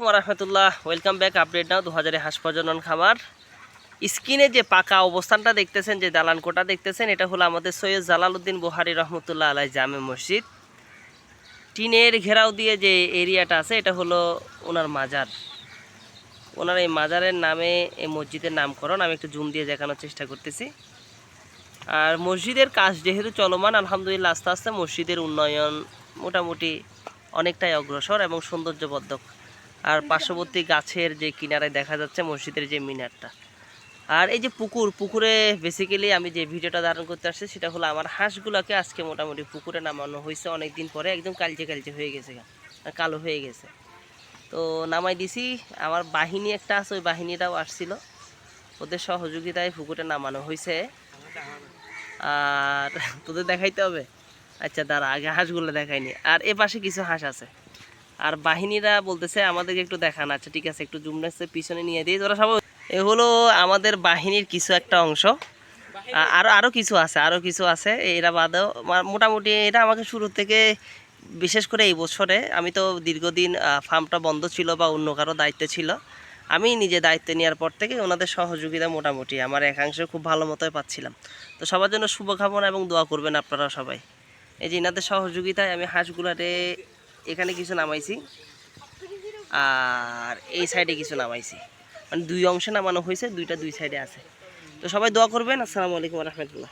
Kumar Rahmatullah welcome back update now দু হাজারে হাঁস প্রজনন খামার। স্ক্রিনে যে পাকা অবস্থানটা দেখতেছেন, যে দালান কোটা দেখতেছেন, এটা হলো আমাদের সৈয়দ জালালউদ্দিন বুহারি রহমতুল্লাহ আলাই জামে মসজিদ। টিনের ঘেরাও দিয়ে যে এরিয়াটা আছে, এটা হলো ওনার মাজার। ওনার এই মাজারের নামে, এই মসজিদের নামকরণ আমি একটু জুম দিয়ে দেখানোর চেষ্টা করতেছি। আর মসজিদের কাজ যেহেতু চলমান, আলহামদুলিল্লাহ আস্তে আস্তে মসজিদের উন্নয়ন মোটামুটি অনেকটাই অগ্রসর এবং সৌন্দর্যবর্ধক। আর পার্শ্ববর্তী গাছের যে কিনারায় দেখা যাচ্ছে, মসজিদের যে মিনারটা। আর এই যে পুকুর, পুকুরে বেসিক্যালি আমি যে ভিডিওটা ধারণ করতে আসছি, সেটা হলো আমার হাঁসগুলোকে আজকে মোটামুটি পুকুরে নামানো হয়েছে অনেক দিন পরে, একদম কালচে কালচে হয়ে গেছে কালো হয়ে গেছে। তো নামাই দিছি, আমার বাহিনী একটা আছে, ওই বাহিনীটাও আসছিল। ওদের সহযোগিতায় পুকুরে নামানো হয়েছে। আর তোদের দেখাইতে হবে? আচ্ছা দাঁড়া, আগে হাঁসগুলো দেখাইনি আর এ পাশে কিছু হাঁস আছে। আর বাহিনীরা বলতেছে আমাদেরকে একটু দেখান আচ্ছা ঠিক আছে একটু জুমনেসে পিছনে নিয়ে দিয়ে তোরা সব এ হলো আমাদের বাহিনীর কিছু একটা অংশ। আ- আরও আরও কিছু আছে আরও কিছু আছে। এরা বাদেও মোটামুটি এটা আমাকে শুরু থেকে বিশেষ করে এই বছরে আমি তো দীর্ঘদিন ফার্মটা বন্ধ ছিল বা অন্য কারও দায়িত্বে ছিল আমি নিজে দায়িত্ব নেওয়ার পর থেকে ওনাদের সহযোগিতা মোটামুটি আমার একাংশ খুব ভালো মতোই পাচ্ছিলাম। তো সবার জন্য শুভকামনা এবং দোয়া করবেন আপনারা সবাই। এই যে এনাদের সহযোগিতায় আমি হাঁসগুলারে এখানে কিছু নামাইছি। আর এই সাইডে কিছু নামাইছি। মানে দুই অংশে নামানো হয়েছে, দুইটা দুই সাইডে আছে। তো সবাই দোয়া করবেন। আসসালামু আলাইকুম রহমতুল্লাহ।